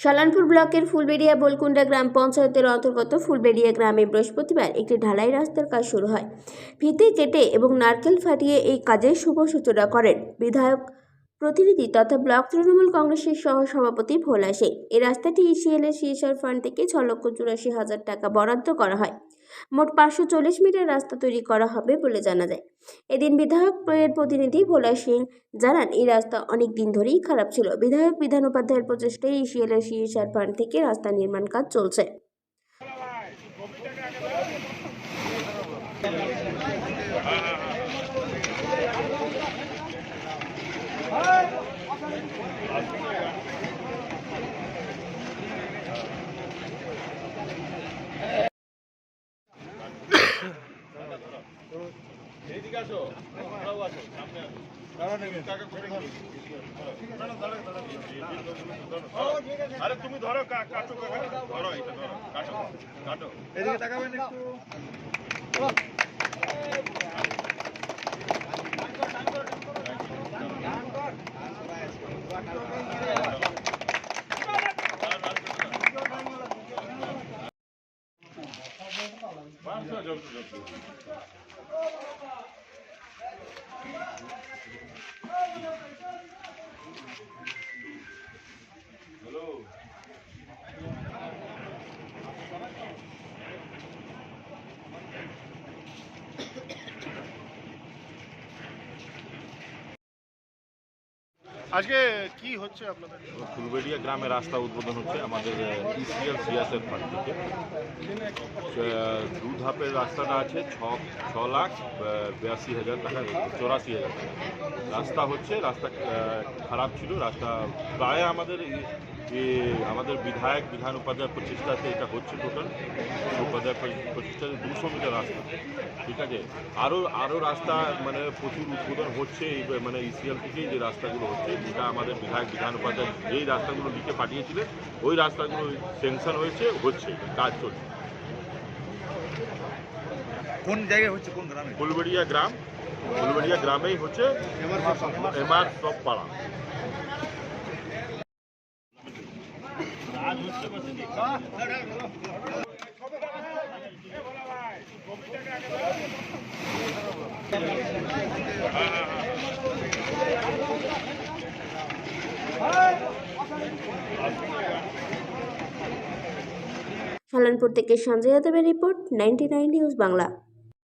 সালানপুর ব্লকের ফুলবেড়িয়া বলকুন্ডা গ্রাম পঞ্চায়েতের অন্তর্গত ফুলবেড়িয়া গ্রামে বৃহস্পতিবার একটি ঢালাই রাস্তার কাজ শুরু হয়। ভিতে কেটে এবং নারকেল ফাটিয়ে এই কাজের শুভ সূচনা করেন বিধায়ক প্রতিনিধি তথা ব্লক তৃণমূল কংগ্রেসের সহ সভাপতি ভোলা সিং এই রাস্তাটি ইসিএল এর সিএসআর ফান্ড থেকে ছ লক্ষ চুরাশি হাজার টাকা বরাদ্দ করা হয়। মোট পাঁচশো চল্লিশ মিটার রাস্তা তৈরি করা হবে বলে জানা যায়। এদিন বিধায়ক এর প্রতিনিধি ভোলা সিং জানান, এই রাস্তা অনেক দিন ধরেই খারাপ ছিল। বিধায়ক বিধান উপাধ্যায়ের প্রচেষ্টায় ইসিএল এর সিএসআর ফান্ড থেকে রাস্তা নির্মাণ কাজ চলছে। আরে তুমি ধরো কাটো ধরো এটা ধরো কাটো কাটো এদিকে তাকাবেন একটু। Var mı hocam? আজকে কি হচ্ছে আপনাদের? ফুলবেড়িয়া গ্রামে রাস্তা উদ্বোধন হচ্ছে আমাদের ইসিএল সিএসএফ ফান্ড থেকে। দু ধাপের রাস্তাটা আছে ছ ছ লাখ বিরাশি হাজার টাকা চৌরাশি হাজার টাকা। রাস্তা হচ্ছে, রাস্তা খারাপ ছিল, রাস্তা প্রায় আমাদের এই আমাদের বিধায়ক বিধান উপাধ্যায় প্রচেষ্টাতে এটা হচ্ছে টোটাল উপাধ্যায় প্র- প্রচেষ্টাতে দুশো মিটার রাস্তা। ঠিক আছে? আরও আরও রাস্তা মানে প্রচুর উদ্বোধন হচ্ছে এই মানে ইসিএল থেকেই যে রাস্তাগুলো হচ্ছে যেটা আমাদের বিধায়ক বিধান উপাধ্যায় যেই রাস্তাগুলো লিখে পাঠিয়েছিলেন ওই রাস্তাগুলো স্যাংশন হয়েছে হচ্ছে কাজ চলছে। কোন জায়গায় হচ্ছে কোন গ্রামে? ফুলবেড়িয়া গ্রাম ফুলবেড়িয়া গ্রামেই হচ্ছে এমআর সব পাড়া। সালানপুর থেকে সঞ্জয় যাদবের রিপোর্ট নাইনটি নিউজ বাংলা।